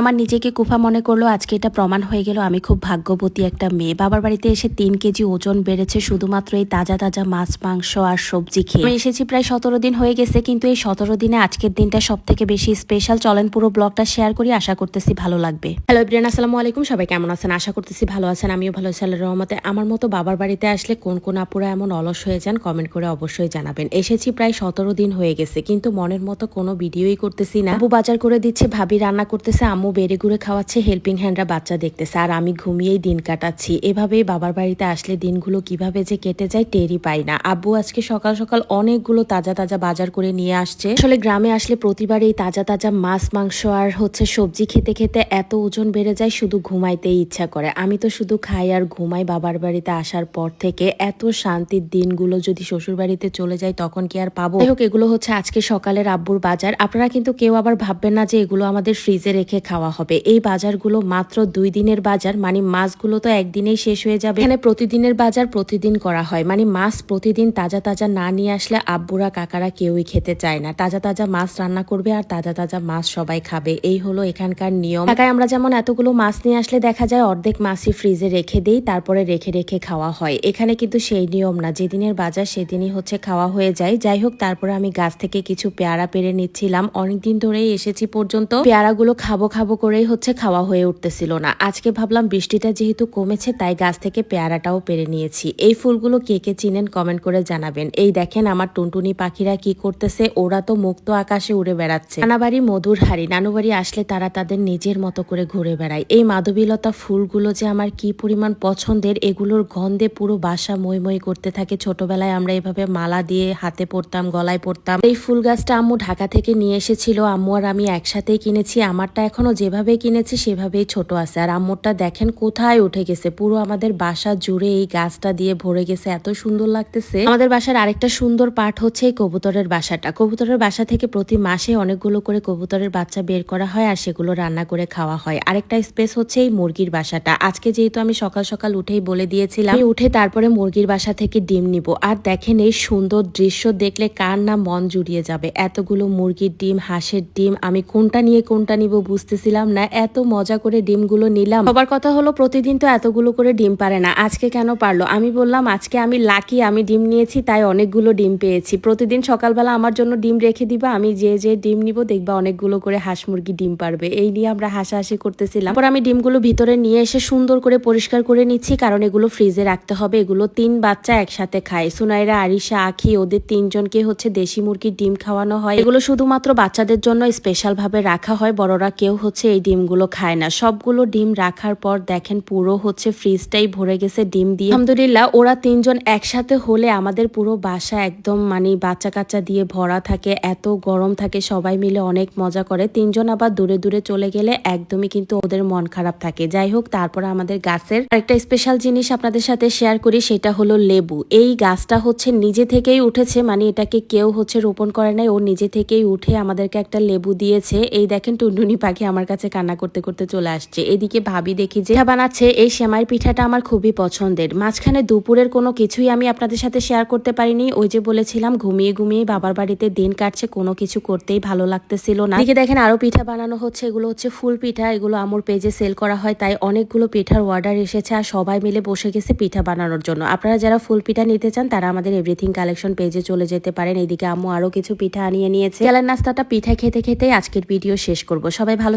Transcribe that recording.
আমার নিজেকে কুফা মনে করল, আজকে এটা প্রমাণ হয়ে গেল, আমি খুব ভাগ্যবতী একটা মেয়ে। বাবার বাড়িতে এসে তিন কেজি ওজন বেড়েছে, শুধুমাত্র এই তাজা তাজা মাছ, মাংস আর সবজি খেয়ে। আমি এসেছি প্রায় সতেরো দিন হয়ে গেছে, কিন্তু এই সতেরো দিনে আজকের দিনটা সব থেকে বেশি স্পেশাল চলেন পুরো ব্লগটা শেয়ার করি, আশা করতেছি ভালো লাগবে। হ্যালো ইব্রিয়ান আসসালামু আলাইকুম, সবাই কেমন আছেন? আশা করতেছি ভালো আছেন, আমিও ভালো আছি, আল্লাহর রহমতে। আমার মতো বাবার বাড়িতে আসলে কোন কোন আপুরা এমন অলস হয়ে যান কমেন্ট করে অবশ্যই জানাবেন। এসেছি প্রায় সতেরো দিন হয়ে গেছে, কিন্তু মনের মতো কোনো ভিডিওই করতেছি না। বাজার করে দিচ্ছে, ভাবি রান্না করতেছে আম্মু বেড়ে ঘুরে খাওয়াচ্ছে হেল্পিং হ্যান্ডরা বাচ্চা দেখতেছে। আর আমি ঘুমিয়েই দিন কাটাচ্ছি। এভাবেই বাবার বাড়িতে আসলে দিনগুলো কীভাবে যে কেটে যায় টেরই পাই না। আব্বু আজকে সকাল সকাল অনেকগুলো তাজা তাজা বাজার করে নিয়ে আসছে। আসলে গ্রামে আসলে প্রতিবার এই তাজা তাজা মাছ, মাংস আর হচ্ছে সবজি খেতে খেতে এত ওজন বেড়ে যায়, শুধু ঘুমাইতেই ইচ্ছা করে। আমি তো শুধু খাই আর ঘুমাই বাবার বাড়িতে আসার পর থেকে। এত শান্তির দিনগুলো যদি শ্বশুর বাড়িতে চলে যায়, তখন কি আর পাবো? হোক, এগুলো হচ্ছে আজকে সকালের আব্বুর বাজার। আপনারা কিন্তু কেউ আবার ভাববেন না যে এগুলো আমাদের ফ্রিজে রেখে খাওয়া হবে। এই বাজারগুলো মাত্র দুই দিনের বাজার মানে মাছগুলো তো একদিনেই শেষ হয়ে যাবে। এখানে প্রতিদিনের বাজার প্রতিদিন করা হয় মানে মাছ প্রতিদিন তাজা তাজা না নিয়ে আসলে আব্বুরা কাকারা কেউই খেতে চায় না। তাজা তাজা মাছ রান্না করবে আর তাজা তাজা মাছ সবাই খাবে। এই হলো এখানকার নিয়ম। ঢাকায় আমরা যেমন এতগুলো মাছ নিয়ে আসলে দেখা যায়, অর্ধেক মাছই ফ্রিজে রেখে দেই, তারপরে রেখে রেখে খাওয়া হয়। এখানে কিন্তু সেই নিয়ম না, যেদিনের বাজার সেদিনই হচ্ছে খাওয়া হয়ে যায়। যাই হোক, তারপরে আমি গাছ থেকে কিছু পেয়ারা পেরে নিচ্ছিলাম। অনেকদিন ধরেই এসেছি পর্যন্ত। পেয়ারাগুলো খাব খাব করেই হচ্ছে খাওয়া হয়ে উঠতেছিল না। আজকে ভাবলাম বৃষ্টিটা যেহেতু কমেছে, তাই গাছ থেকে পেয়ারাটাও পেরে নিয়েছি। এই ফুলগুলো কে কে চিনেন কমেন্ট করে জানাবেন। এই দেখেন আমার টুনটুনি পাখিরা কি করতেছে, ওরা তো মুক্ত আকাশে উড়ে বেড়াচ্ছে। নানাবাড়ি মধুর হাড়ি, নানুবাড়ি আসলে তারা তাদের নিজের মতো করে ঘুরে বেড়ায়। এই মাধবীলতা ফুলগুলো যে আমার কি পরিমাণ পছন্দের, এগুলোর গন্ধে পুরো বাসা মই করতে থাকে। ছোটবেলায় আমরা এভাবে মালা দিয়ে হাতে পরতাম, গলায় পরতাম। এই ফুল গাছটা আম্মু ঢাকা থেকে নিয়ে এসেছিল। আম্মু আর আমি একসাথেই কিনেছি। আমারটা এখনও যেভাবে কিনেছি সেভাবেই ছোট আছে। আর আম্মুরটা দেখেন কোথায় উঠে গেছে। পুরো আমাদের বাসা জুড়ে এই গাছটা দিয়ে ভরে গেছে। এত সুন্দর লাগতেছে। আমাদের বাসার আরেকটা সুন্দর পাঠ হচ্ছে এই কবুতরের বাসাটা। কবুতরের বাসা থেকে প্রতি মাসে অনেকগুলো করে কবুতরের বাচ্চা বের করা হয় আর সেগুলো রান্না করে খাওয়া হয়। আরেকটা স্পেস হচ্ছে এই মুরগির বাসাটা। আজকে যেহেতু আমি সকাল সকাল উঠেই বলে দিয়েছিলাম উঠে তারপরে মুরগির বাসা থেকে ডিম নিব। আর দেখেন এই সুন্দর দৃশ্য দেখলে কার না মন জুড়িয়ে যাবে। এতগুলো মুরগির ডিম, হাঁসের ডিম, আমি কোনটা নিয়ে কোনটা নিব বুঝতেছিলাম না, এত মজা করে ডিমগুলো নিলাম। সবার কথা হলো, প্রতিদিন তো এতগুলো করে ডিম পারে না, আজকে কেন পারল? আমি বললাম, আজকে আমি লাকি আমি ডিম নিয়েছি, তাই অনেকগুলো ডিম পেয়েছি। প্রতিদিন সকালবেলা আমার জন্য ডিম রেখে দিবা, আমি যে যে ডিম নিব, দেখবা অনেকগুলো করে হাঁস মুরগি ডিম পারবে। এই নিয়ে আমরা হাসাহাসি করতেছিলাম। পর আমি ডিমগুলো ভিতরে নিয়ে এসে সুন্দর করে পরিষ্কার করে নিচ্ছি, কারণ এগুলো ফ্রিজে রাখতে হবে। এগুলো তিন বাচ্চা একসাথে খায়। সুনাইরা, আরিশা, আখি, ওদের তিনজনকে হচ্ছে দেশি মুরগির ডিম খাওয়ানো হয়। এগুলো শুধুমাত্র বাচ্চাদের জন্য স্পেশাল ভাবে রাখা হয়, বড়রা কেউ হচ্ছে এই ডিমগুলো খায় না। সবগুলো ডিম রাখার পর দেখেন পুরো হচ্ছে ফ্রিজটাই ভরে গেছে ডিম দিয়ে। আলহামদুলিল্লাহ, ওরা তিনজন একসাথে হলে আমাদের পুরো বাসা একদম মানে বাচ্চা কাচ্চা দিয়ে ভরা থাকে, এত গরম থাকে, সবাই মিলে অনেক মজা করে। তিনজন আবার দূরে দূরে চলে গেলে একদমই কিন্তু ওদের মন খারাপ থাকে। যাই হোক, তারপরে আমাদের গাছের আরেকটা স্পেশাল জিনিস আপনাদের সাথে শেয়ার করি, সেটা হলো লেবু। এই গাছটা হচ্ছে নিজে থেকেই উঠেছে মানে এটাকে কেউ হচ্ছে রোপণ করে নাই, ও নিজে থেকেই উঠে আমাদেরকে একটা লেবু দিয়েছে। এই দেখেন টুনটুনি পাখি আমার কাছে কান্না করতে করতে চলে আসছে। এদিকে ভাবি দেখি যে বানাচ্ছে, এই সেমাই পিঠাটা আমার খুবই পছন্দের। মাঝখানে দুপুরের কোনো কিছুই আমি আপনাদের সাথে শেয়ার করতে পারিনি। ওই যে বলেছিলাম, ঘুমিয়ে ঘুমিয়ে বাবার বাড়িতে দিন কাটছে, কোনো কিছু করতেই ভালো লাগতেছিল না। এদিকে দেখেন আরও পিঠা বানানো হচ্ছে, এগুলো হচ্ছে ফুল পিঠা, এগুলো আমুর পেজে সেল করা হয়, তাই অনেকগুলো পিঠার অর্ডার এসেছে আর সবাই মিলে বসে গেছে পিঠা বানানোর জন্য। আপনারা যারা ফুল পিঠা নিতে চান, তারা আমাদের এভরিথিং কালেকশন পেজে চলে যেতে পারেন। এদিকে আম্মু আরও কিছু পিঠা আনিয়ে নিয়েছে। গেলার নাস্তাটা পিঠা খেতে খেতে আজকের ভিডিও শেষ করব। সবাই ভালো